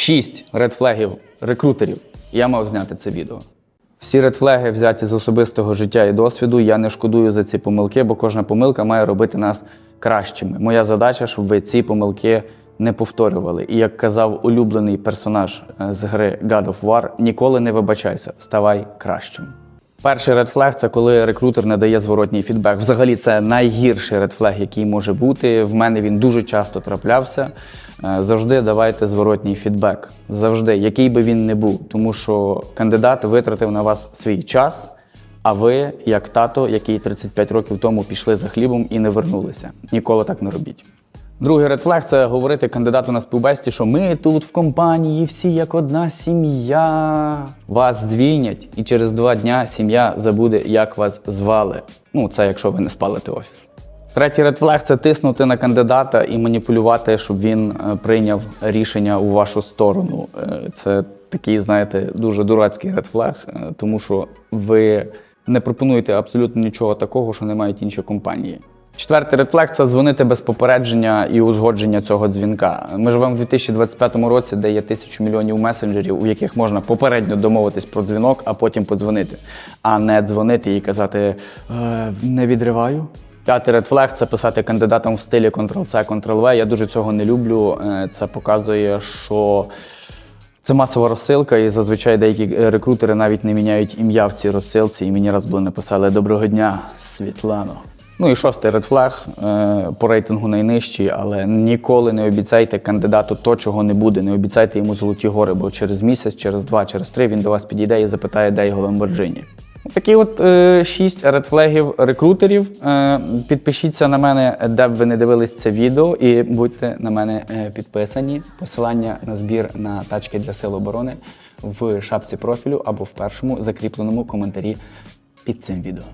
Шість редфлегів рекрутерів. Я мав зняти це відео. Всі редфлеги взяті з особистого життя і досвіду. Я не шкодую за ці помилки, бо кожна помилка має робити нас кращими. Моя задача, щоб ви ці помилки не повторювали. І як казав улюблений персонаж е, з гри God of War, ніколи не вибачайся, ставай кращим. Перший редфлег це коли рекрутер не дає зворотній фідбек. Взагалі, це найгірший редфлег, який може бути. В мене він дуже часто траплявся. Е, Завжди давайте зворотній фідбек. Завжди, який би він не був. Тому що кандидат витратив на вас свій час, а ви, як тато, який 35 років тому пішли за хлібом і не вернулися. Ніколи так не робіть. Другий редфлег це говорити кандидату на співбесті, що ми тут в компанії всі як одна сім'я. Вас звільнять, і через два дня сім'я забуде, як вас звали. Ну, це якщо ви не спалите офіс. Третій редфлег це тиснути на кандидата і маніпулювати, щоб він е, прийняв рішення у вашу сторону. Е, Це такий, знаєте, дуже дурацький редфлег, тому що ви не пропонуєте абсолютно нічого такого, що не мають інші компанії. Четвертий редфлег це дзвонити без попередження і узгодження цього дзвінка. Ми живемо в 2025 році, де є тисячу мільйонів месенджерів, у яких можна попередньо домовитись про дзвінок, а потім подзвонити, а не дзвонити і казати е, не відриваю. П'ятий редфлег це писати кандидатам в стилі Ctrl-C, Ctrl-V. Я дуже цього не люблю. Е, Це показує, що це масова розсилка, і зазвичай деякі е, рекрутери навіть не міняють ім'я в цій розсилці. І мені раз були написали Доброго дня, Світлано. Ну і шостий редфлег е, по рейтингу найнижчий, але ніколи не обіцяйте кандидату то, чого не буде. Не обіцяйте йому золоті гори, бо через місяць, через два, через три він до вас підійде і запитає, де його Ламборджині. Такі от е, шість редфлегів рекрутерів. Е, підпишіться на мене, де б ви не дивились це відео, і будьте на мене е, підписані. Посилання на збір на тачки для сил оборони в шапці профілю або в першому закріпленому коментарі під цим відео.